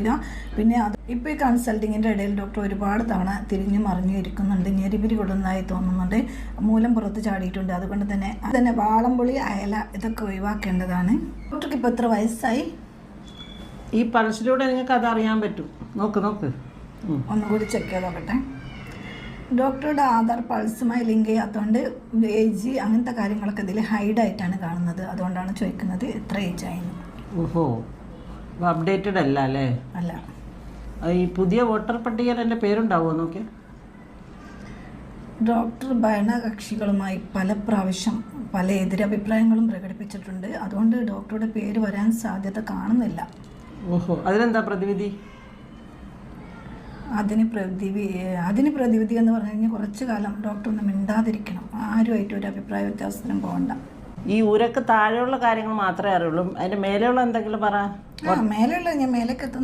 ഇല്ല പിന്നെ അത് ഇപ്പോൾ ഈ കൺസൾട്ടിങ്ങിന്റെ ഇടയിൽ ഡോക്ടർ ഒരുപാട് തവണ തിരിഞ്ഞു മറിഞ്ഞു ഇരിക്കുന്നുണ്ട്. ഞെരിപിരി കൊടുന്നതായി തോന്നുന്നുണ്ട്. മൂലം പുറത്ത് ചാടിയിട്ടുണ്ട്. അതുകൊണ്ട് തന്നെ അത് തന്നെ വാളംപുളി അയല ഇതൊക്കെ ഒഴിവാക്കേണ്ടതാണ്. ഡോക്ടർക്ക് ഇപ്പോൾ എത്ര വയസ്സായി? ഈ പൾസിലൂടെ നിങ്ങൾക്ക് അത് അറിയാൻ പറ്റും. നോക്ക് നോക്ക്. ഒന്നുകൂടി ചെക്ക് ചെയ്ത് നോക്കട്ടെ. ഡോക്ടറുടെ ആധാർ പൾസുമായി ലിങ്ക് ചെയ്യാത്തതുകൊണ്ട് ഏജ് അങ്ങനത്തെ കാര്യങ്ങളൊക്കെ ഇതിൽ ഹൈഡായിട്ടാണ് കാണുന്നത്. അതുകൊണ്ടാണ് ചോദിക്കുന്നത് എത്ര ഏജ് ആയിരുന്നു ഓഹോ. അപ്ഡേറ്റഡ് അല്ല അല്ലേ? അല്ല. ഈ പുതിയ വോട്ടർ പട്ടികയിൽ എന്റെ പേരുണ്ടാവുമോ നോക്കി ഡോക്ടർ ഭരണകക്ഷികളുമായി പല പ്രാവശ്യം പല എതിരഭിപ്രായങ്ങളും പ്രകടിപ്പിച്ചിട്ടുണ്ട്. അതുകൊണ്ട് ഡോക്ടറുടെ പേര് വരാൻ സാധ്യത കാണുന്നില്ല. ഓഹോ അതിനെന്താ പ്രതിവിധി? അതിന് പ്രതിവി അതിന് പ്രതിവിധി എന്ന് പറഞ്ഞു കഴിഞ്ഞാൽ കുറച്ചു കാലം ഡോക്ടർ ഒന്ന് മിണ്ടാതിരിക്കണം. ആരുമായിട്ട് ഒരു അഭിപ്രായ വ്യത്യാസത്തിനും പോകണ്ട. ഈ ഊരക്ക് താഴെയുള്ള കാര്യങ്ങൾ മാത്രമേ അറിയുള്ളൂ. അതിന്റെ മേലെയുള്ള എന്തെങ്കിലും പറ. മേലെയുള്ള ഞാൻ മേലേക്ക് എത്തുന്നു.